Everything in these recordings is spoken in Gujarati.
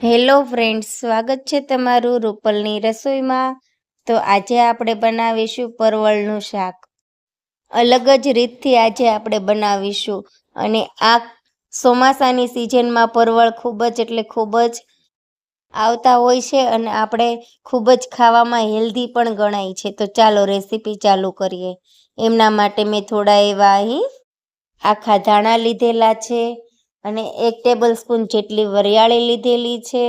હેલો ફ્રેન્ડ્સ, સ્વાગત છે તમારું રૂપલની રસોઈમાં. તો આજે આપણે બનાવીશું પરવળનું શાક. અલગ જ રીતથી આજે આપણે બનાવીશું. અને આ ચોમાસાની સિઝનમાં પરવળ ખૂબ જ એટલે ખૂબ જ આવતા હોય છે અને આપણે ખૂબ જ ખાવામાં હેલ્ધી પણ ગણાય છે. તો ચાલો રેસીપી ચાલુ કરીએ. એમના માટે મેં થોડા એવા અહીં આખા ધાણા લીધેલા છે. અને એક ટેબલ સ્પૂન જેટલી વરિયાળી લીધેલી છે.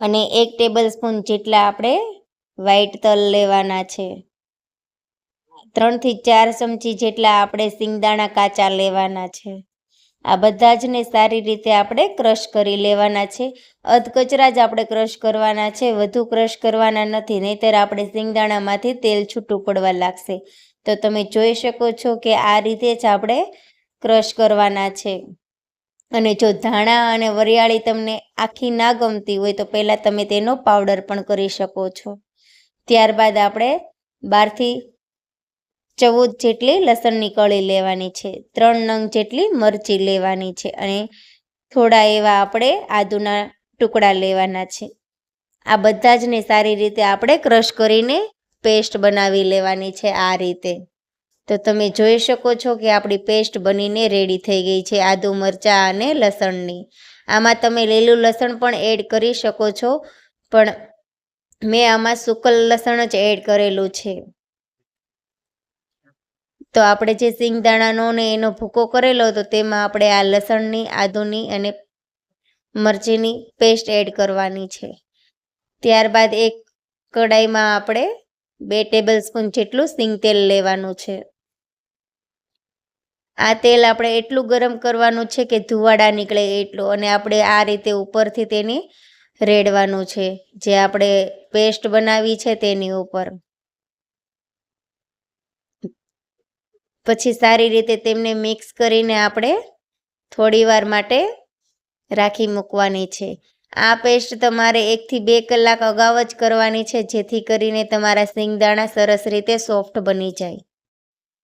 અને એક ટેબલ સ્પૂન જેટલા આપણે વ્હાઈટ તલ લેવાના છે. ત્રણથી ચાર ચમચી જેટલા આપણે સિંગદાણા કાચા લેવાના છે. આ બધા જ ને સારી રીતે આપણે ક્રશ કરી લેવાના છે. અધકચરા જ આપણે ક્રશ કરવાના છે. વધુ ક્રશ કરવાના નથી, નહીંતર આપણે સિંગદાણામાંથી તેલ છૂટું પડવા લાગશે. તો તમે જોઈ શકો છો કે આ રીતે જ આપણે ક્રશ કરવાના છે. અને જો ધાણા અને વરિયાળી તમને આખી ના ગમતી હોય તો પહેલાં તમે તેનો પાવડર પણ કરી શકો છો. ત્યારબાદ આપણે બારથી ચૌદ જેટલી લસણની કળી લેવાની છે. ત્રણ નંગ જેટલી મરચી લેવાની છે અને થોડા એવા આપણે આદુના ટુકડા લેવાના છે. આ બધા જ ને સારી રીતે આપણે ક્રશ કરીને પેસ્ટ બનાવી લેવાની છે આ રીતે. તો તમે જોઈ શકો છો કે આપણી પેસ્ટ બનીને રેડી થઈ ગઈ છે આદુ, મરચાં અને લસણની. આમાં તમે લીલું લસણ પણ એડ કરી શકો છો, પણ મેં આમાં સુકલ લસણ જ એડ કરેલું છે. તો આપણે જે સિંગદાણાનો ને એનો ભૂકો કરેલો તો તેમાં આપણે આ લસણની, આદુની અને મરચીની પેસ્ટ એડ કરવાની છે. ત્યારબાદ એક કડાઈમાં આપણે બે ટેબલ સ્પૂન જેટલું સિંગ તેલ લેવાનું છે. આ તેલ આપણે એટલું ગરમ કરવાનું છે કે ધુવાડા નીકળે એટલું અને આપણે આ રીતે ઉપરથી તેની રેડવાનું છે. જે આપણે પેસ્ટ બનાવી છે તેની ઉપર. પછી સારી રીતે તેમને મિક્સ કરીને આપણે થોડી વાર માટે રાખી મૂકવાની છે. આ પેસ્ટ તમારે એકથી બે કલાક અગાઉ જ કરવાની છે જેથી કરીને તમારા સિંગદાણા સરસ રીતે સોફ્ટ બની જાય.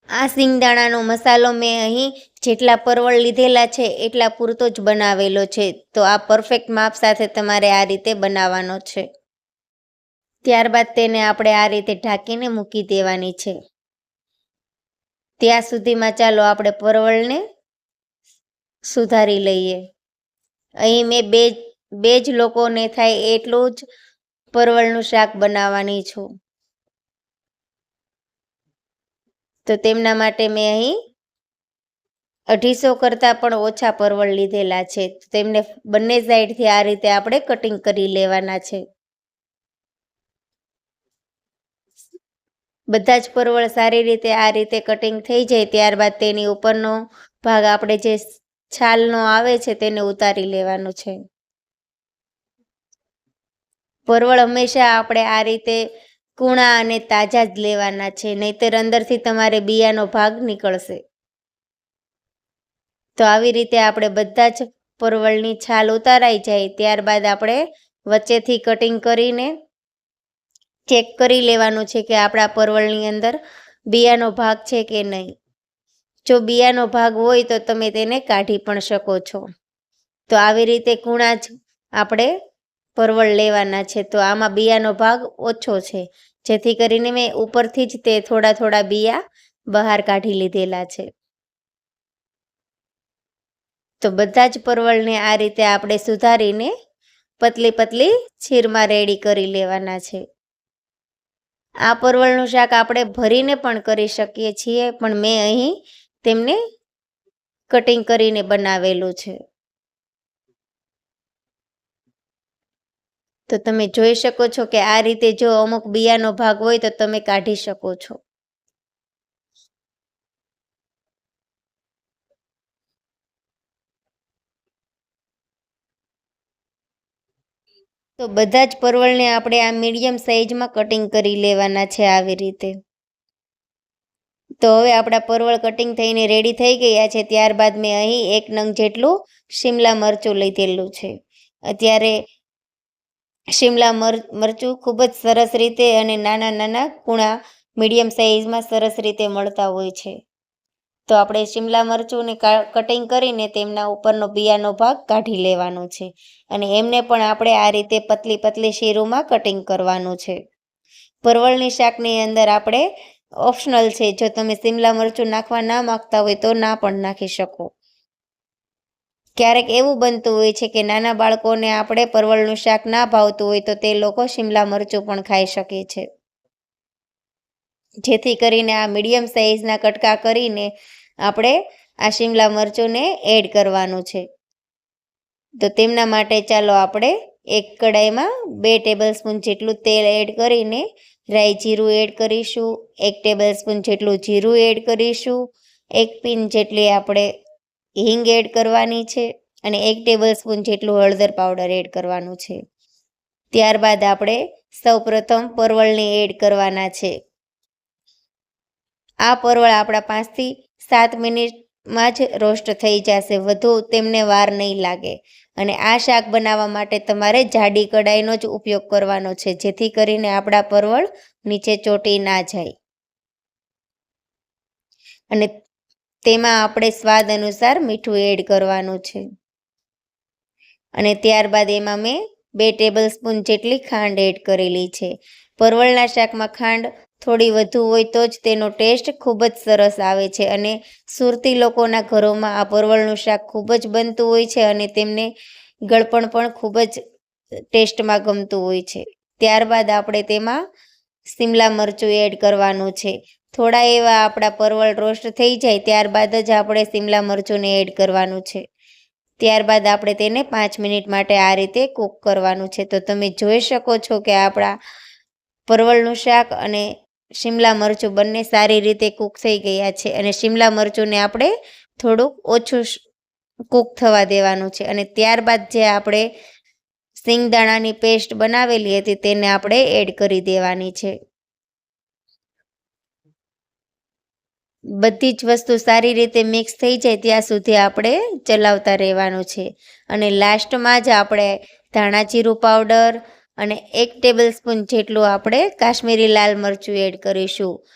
આ સિંગદાણાનો મસાલો મેં અહીં જેટલા પરવળ લીધેલા છે, એટલા પૂરતો જ બનાવેલો છે. તો આ પરફેક્ટ માપ સાથે તમારે આ રીતે બનાવવાનો છે. ત્યારબાદ તેને આપણે આ રીતે ઢાંકીને મૂકી દેવાની છે. ત્યાં સુધીમાં ચાલો આપણે પરવળને સુધારી લઈએ. અહીં મેં બે બે જ લોકોને થાય એટલું જ પરવળનું શાક બનાવવાની છું. તો તેમના માટે મેં અહીં અઢીસો કરતાં પણ ઓછા પરવળ લીધેલા છે. તેમને બંને સાઈડથી આ રીતે આપણે કટિંગ કરી લેવાના છે. બધા જ પરવળ સારી રીતે આ રીતે કટિંગ થઈ જાય ત્યારબાદ તેની ઉપરનો ભાગ આપણે જે છાલનો આવે છે તેને ઉતારી લેવાનું છે. પરવળ હંમેશા આપણે આ રીતે કૂણા અને તાજા જ લેવાના છે, નહીતર અંદરથી તમારે બિયાનો ભાગ નીકળશે. તો આવી રીતે આપણે બધા જ પરવળની છાલ ઉતારાઈ જાય, ત્યારબાદ આપણે વચ્ચેથી કટિંગ કરીને ચેક કરી લેવાનું છે કે આપણા પરવળની અંદર બિયાનો ભાગ છે કે નહીં. જો બિયાનો ભાગ હોય તો તમે તેને કાઢી પણ શકો છો. તો આવી રીતે કૂણા જ આપણે પરવળ લેવાના છે, તો આમાં બિયાનો ભાગ ઓછો છે. જેથી કરીને મેં ઉપરથી જ તે થોડા થોડા બિયા બહાર કાઢી લીધેલા છે. તો બધા જ પરવળને આ રીતે આપણે સુધારીને પતલી પતલી છીરમાં રેડી કરી લેવાના છે. આ પરવળનું શાક આપણે ભરીને પણ કરી શકીએ છીએ, પણ મેં અહીં તેમને કટિંગ કરીને બનાવેલું છે. તો તમે જોઈ શકો છો કે આ રીતે જો અમુક બિયાનો ભાગ હોય તો તમે કાઢી શકો છો. તો બધા જ પરવળને આપણે આ મીડિયમ સાઈઝમાં કટિંગ કરી લેવાના છે આવી રીતે. તો હવે આપણા પરવળ કટિંગ થઈને રેડી થઈ ગયા છે. ત્યારબાદ મેં અહીં એક નંગ જેટલું શિમલા મરચું લીધેલું છે. અત્યારે શિમલા મર, મરચું ખૂબ જ સરસ રીતે અને નાના નાના કૂણા મીડિયમ સાઇઝમાં સરસ રીતે મળતા હોય છે. તો આપણે શિમલા મરચુંને કટિંગ કરીને તેમના ઉપરનો બિયાનો ભાગ કાઢી લેવાનો છે અને એમને પણ આપણે આ રીતે પતલી પતલી શીરોમાં કટિંગ કરવાનું છે. પરવળની શાકની અંદર આપણે ઓપ્શનલ છે, જો તમે શિમલા મરચું નાખવા ના માગતા હોય તો ના પણ નાખી શકો. ક્યારેક એવું બનતું હોય છે કે નાના બાળકોને આપણે પરવળનું શાક ના ભાવતું હોય તો તે લોકો શિમલા મરચું પણ ખાઈ શકે છે. જેથી કરીને આ મીડિયમ સાઇઝના કટકા કરીને આપણે આ શિમલા મરચુંને એડ કરવાનું છે. તો તેમના માટે ચાલો આપણે એક કડાઈમાં બે ટેબલ સ્પૂન જેટલું તેલ એડ કરીને રાઈ જીરું એડ કરીશું, એક ટેબલ સ્પૂન જેટલું જીરું એડ કરીશું, એક પિન જેટલી આપણે હિંગ એડ કરવાની છે અને એક ટેબલ સ્પૂન જેટલું હળદર પાવડર એડ કરવાનું છે. ત્યારબાદ આપણે સૌપ્રથમ પરવળને એડ કરવાના છે. આ પરવળ આપણા પાંચથી સાત મિનિટમાં જ રોસ્ટ થઈ જશે, વધુ તેમને વાર નહીં લાગે. અને આ શાક બનાવવા માટે તમારે જાડી કડાઈનો જ ઉપયોગ કરવાનો છે, જેથી કરીને આપણા પરવળ નીચે ચોટી ના જાય. અને તેમાં આપણે સ્વાદ અનુસાર મીઠું એડ કરવાનું છે. અને ત્યારબાદ એમાં મેં બે ટેબલ સ્પૂન જેટલી ખાંડ એડ કરેલી છે. પરવળના શાકમાં ખાંડ થોડી વધુ હોય તો જ તેનો ટેસ્ટ ખૂબ જ સરસ આવે છે અને સુરતી લોકોના ઘરોમાં આ પરવળનું શાક ખૂબ જ બનતું હોય છે અને તેમને ગળપણ પણ ખૂબ જ ટેસ્ટમાં ગમતું હોય છે. ત્યારબાદ આપણે તેમાં શિમલા મરચું એડ કરવાનું છે. થોડા એવા આપણા પરવળ રોસ્ટ થઈ જાય ત્યારબાદ જ આપણે શિમલા મરચુંને એડ કરવાનું છે. ત્યારબાદ આપણે તેને પાંચ મિનિટ માટે આ રીતે કૂક કરવાનું છે. તો તમે જોઈ શકો છો કે આપણા પરવળનું શાક અને શિમલા મરચું બંને સારી રીતે કૂક થઈ ગયા છે અને શિમલા મરચુંને આપણે થોડુંક ઓછું કૂક થવા દેવાનું છે. અને ત્યારબાદ જે આપણે સિંગદાણાની પેસ્ટ બનાવેલી હતી તેને આપણે એડ કરી દેવાની છે. બધી જ વસ્તુ સારી રીતે મિક્સ થઈ જાય ત્યાં સુધી આપણે ચલાવતા રહેવાનું છે. અને લાસ્ટમાં જ આપણે ધાણા જીરું પાવડર અને એક ટેબલ સ્પૂન જેટલું આપણે કાશ્મીરી લાલ મરચું એડ કરીશું.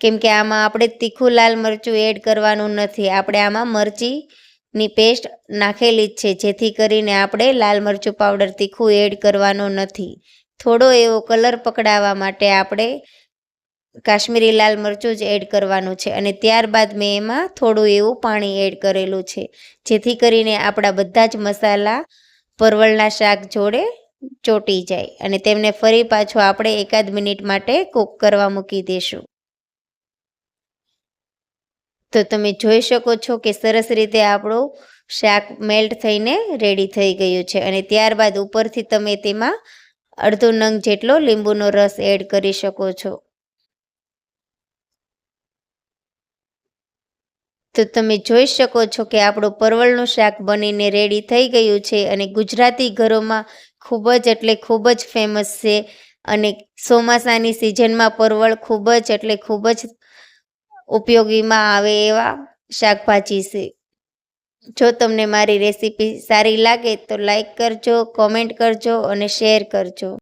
કેમ કે આમાં આપણે તીખું લાલ મરચું એડ કરવાનું નથી. આપણે આમાં મરચીની પેસ્ટ નાખેલી જ છે. જેથી કરીને આપણે લાલ મરચું પાવડર તીખું એડ કરવાનું નથી. થોડો એવો કલર પકડાવવા માટે આપણે કાશ્મીરી લાલ મરચું જ એડ કરવાનું છે અને ત્યારબાદ મેં એમાં થોડું એવું પાણી એડ કરેલું છે. જેથી કરીને આપણા બધા જ મસાલા પરવળના શાક જોડે ચોટી જાય અને તેમને ફરી પાછો આપણે એકાદ મિનિટ માટે કૂક કરવા મૂકી દઈશું તો તમે જોઈ શકો છો કે સરસ રીતે આપણું શાક મેલ્ટ થઈને રેડી થઈ ગયું છે અને ત્યારબાદ ઉપરથી તમે તેમાં અડધો નંગ જેટલો લીંબુનો રસ એડ કરી શકો છો. તો તમે જોઈ શકો છો કે આપણું પરવળનું શાક બનીને રેડી થઈ ગયું છે અને ગુજરાતી ઘરોમાં ખૂબ જ એટલે ખૂબ જ ફેમસ છે અને ચોમાસાની સિઝનમાં પરવળ ખૂબ જ એટલે ખૂબ જ ઉપયોગીમાં આવે એવા શાકભાજી છે. જો તમને મારી રેસીપી સારી લાગે તો લાઈક કરજો કોમેન્ટ કરજો અને શેર કરજો.